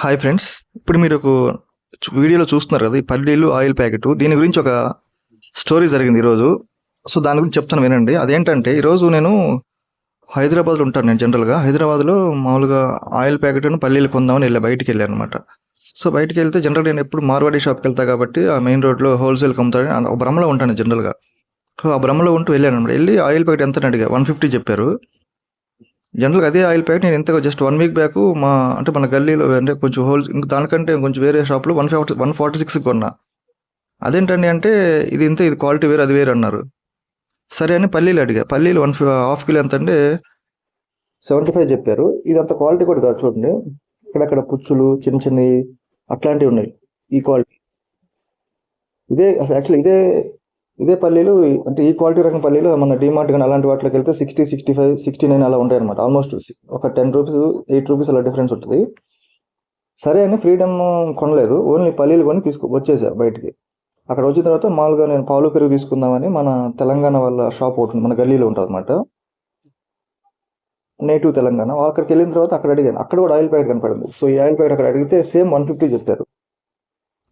Hi friends ఇప్పుడు మీరు ఒక వీడియోలో చూస్తున్నారు కదా ఈ పల్లీలు ఆయిల్ ప్యాకెట్. దీని గురించి ఒక స్టోరీ జరిగింది ఈరోజు. సో దాని గురించి చెప్తాను వినండి. అదేంటంటే ఈరోజు నేను హైదరాబాద్లో ఉంటాను నేను జనరల్గా. హైదరాబాద్లో మామూలుగా ఆయిల్ ప్యాకెట్ పల్లీలు కొందామని వెళ్ళా బయటికి వెళ్ళాను అనమాట సో బయటికి వెళ్తే జనరల్ నేను ఎప్పుడు మార్వాడి షాప్కి వెళ్తా కాబట్టి ఆ మెయిన్ రోడ్లో హోల్సేల్ అమ్ముతాడని ఒక భ్రమలో ఉంటాను జనరల్గా. సో ఆ భ్రమలో ఉంటూ వెళ్ళాను అనమాట వెళ్ళి ఆయిల్ ప్యాకెట్ ఎంత అడిగా? వన్ ఫిఫ్టీ చెప్పారు. జనరల్గా అదే ఆయిల్ ప్యాకెట్ నేను ఇంతగా జస్ట్ వన్ వీక్ బ్యాక్ మా అంటే మన గల్లీలో అంటే కొంచెం హోల్ దానికంటే కొంచెం వేరే షాప్లో one forty one forty six కొన్నా. అదేంటండి అంటే ఇది ఇంత ఇది క్వాలిటీ వేరు అది వేరు అన్నారు. సరే అని పల్లీలు అడిగా. పల్లీలు వన్ హాఫ్ కిలో ఎంత అంటే సెవెంటీ ఫైవ్ చెప్పారు. ఇది అంత క్వాలిటీ కూడా కాదు చూడండి. ఇక్కడక్కడ పుచ్చులు చిన్న చిన్నవి అట్లాంటివి ఉన్నాయి. ఈ క్వాలిటీ ఇదే అసలు యాక్చువల్లీ ఇదే ఇదే పల్లీలు అంటే ఈ క్వాలిటీ రకం పల్లీలు మన డిమార్ట్ కానీ అలాంటి వాటిలోకి వెళ్తే sixty sixty five sixty nine అలా ఉంటాయి అనమాట ఆల్మోస్ట్ ఒక టెన్ రూపీస్ ఎయిట్ రూపీస్ అలా డిఫరెన్స్ ఉంటుంది. సరే అని ఫ్రీడమ్ కొనలేదు. ఓన్లీ పల్లీలు కొని తీసుకు వచ్చేసా బయటికి. అక్కడ వచ్చిన తర్వాత మామూలుగా నేను పాలు పెరుగు తీసుకుందామని మన తెలంగాణ వాళ్ళ షాప్ ఒకటి మన గల్లీలో ఉంటుంది అనమాట నేటివ్ తెలంగాణ. అక్కడికి వెళ్ళిన తర్వాత అక్కడ అడిగాను. అక్కడ కూడా ఆయిల్ ప్యాకెట్ కనపడింది. సో ఈ ఆయిల్ ప్యాకెట్ అక్కడ అడిగితే సేమ్ వన్ ఫిఫ్టీ చెప్పారు.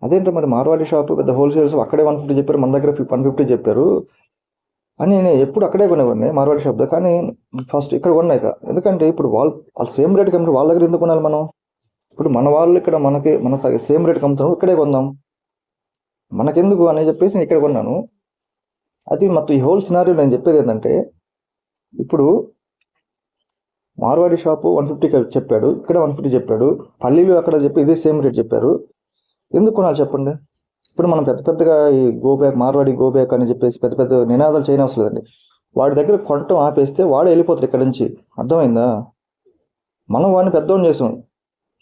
అదేంటో మరి మార్వాడి షాపు పెద్ద హోల్సేల్స్ అక్కడే వన్ ఫిఫ్టీ చెప్పారు మన దగ్గర వన్ ఫిఫ్టీ చెప్పారు. అని నేను ఎప్పుడు అక్కడే కొనేవాడిని మార్వాడి షాప్ దగ్గర. కానీ ఫస్ట్ ఇక్కడ కొన్నాక ఎందుకంటే ఇప్పుడు వాళ్ళు వాళ్ళు సేమ్ రేట్ కమ్మితే వాళ్ళ దగ్గర ఎందుకు కొనాలి మనం? ఇప్పుడు మన వాళ్ళు ఇక్కడ మనకి మన సేమ్ రేట్ కమ్ముతున్నాం ఇక్కడే కొందాం. మనకెందుకు అని చెప్పేసి నేను ఇక్కడ కొన్నాను. అది మొత్తం ఈ హోల్ సినారియో నేను చెప్పేది ఏంటంటే ఇప్పుడు మార్వాడి షాపు వన్ ఫిఫ్టీ చెప్పాడు ఇక్కడ వన్ ఫిఫ్టీ చెప్పాడు. పల్లీలు అక్కడ చెప్పి ఇదే సేమ్ రేట్ చెప్పారు. ఎందుకు కొనాలి చెప్పండి? ఇప్పుడు మనం పెద్ద పెద్దగా ఈ గోబ్యాక్ మార్వాడి గోబ్యాక్ అని చెప్పేసి పెద్ద పెద్ద నినాదాలు చేయని అవసరం లేదండి. వాడి దగ్గర కొనటం ఆపేస్తే వాడు వెళ్ళిపోతారు ఇక్కడ నుంచి. అర్థమైందా? మనం వాడిని పెద్దోని చేసాం.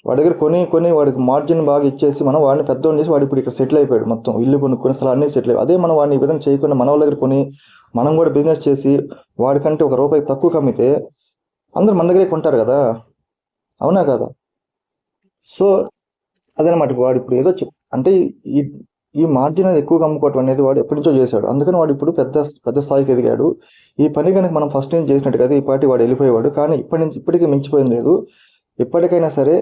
వాడి దగ్గర కొని కొని వాడికి మార్జిన్ బాగా ఇచ్చేసి మనం వాడిని పెద్దోని చేసి వాడు ఇప్పుడు ఇక్కడ సెటిల్ అయిపోయాడు మొత్తం. ఇల్లు కొనుక్కొని స్థలాన్ని అన్ని సెటిల్ అయిపోయి అదే మనం వాడిని ఈ విధంగా చేయకుండా మన వాళ్ళ దగ్గర కొని మనం కూడా బిజినెస్ చేసి వాడికంటే ఒక రూపాయి తక్కువ కమ్మితే అందరూ మన దగ్గరే కొంటారు కదా? అవునా కదా? సో అదనమాట వాడు ఇప్పుడు ఏదో చెప్ అంటే ఈ ఈ మార్జిన్ అనేది ఎక్కువగా అమ్ముకోవటం అనేది వాడు ఎప్పటి నుంచో చేశాడు. అందుకని వాడు ఇప్పుడు పెద్ద పెద్ద స్థాయికి ఎదిగాడు. ఈ పని కనుక మనం ఫస్ట్ నుంచి చేసినట్టు కదా ఈ పార్టీ వాడు వెళ్ళిపోయేవాడు. కానీ ఇప్పటి నుంచి ఇప్పటికీ మించిపోయింది లేదు. ఎప్పటికైనా సరే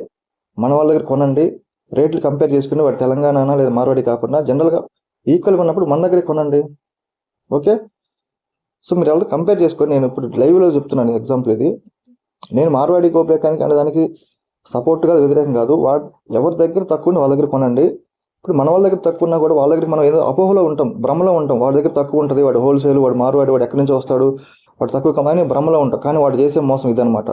మన వాళ్ళ దగ్గర కొనండి. రేట్లు కంపేర్ చేసుకుని వాడు తెలంగాణ లేదా మార్వాడి కాకుండా జనరల్గా ఈక్వల్ ఉన్నప్పుడు మన దగ్గరే కొనండి. ఓకే? సో మీరు ఎవరితో కంపేర్ చేసుకొని నేను ఇప్పుడు లైవ్లో చెప్తున్నాను ఎగ్జాంపుల్ ఇది. నేను మార్వాడి గోపేకానికి అనే దానికి సపోర్ట్గా వ్యతిరేకం కాదు. వాడు ఎవరి దగ్గర తక్కువ ఉంటే వాళ్ళ దగ్గర కొనండి. ఇప్పుడు మన వాళ్ళ దగ్గర తక్కువ ఉన్నా కూడా వాళ్ళ దగ్గర మనం ఏదో అపోహలో ఉంటాం భ్రమలో ఉంటాం. వాడి దగ్గర తక్కువ ఉంటుంది వాడు హోల్సేల్ వాడు మార్వాడి వాడు ఎక్కడి నుంచి వస్తాడు వాడు తక్కువ కమ్మని భ్రమలో ఉంటాం. కానీ వాడు చేసే మోసం ఇదనమాట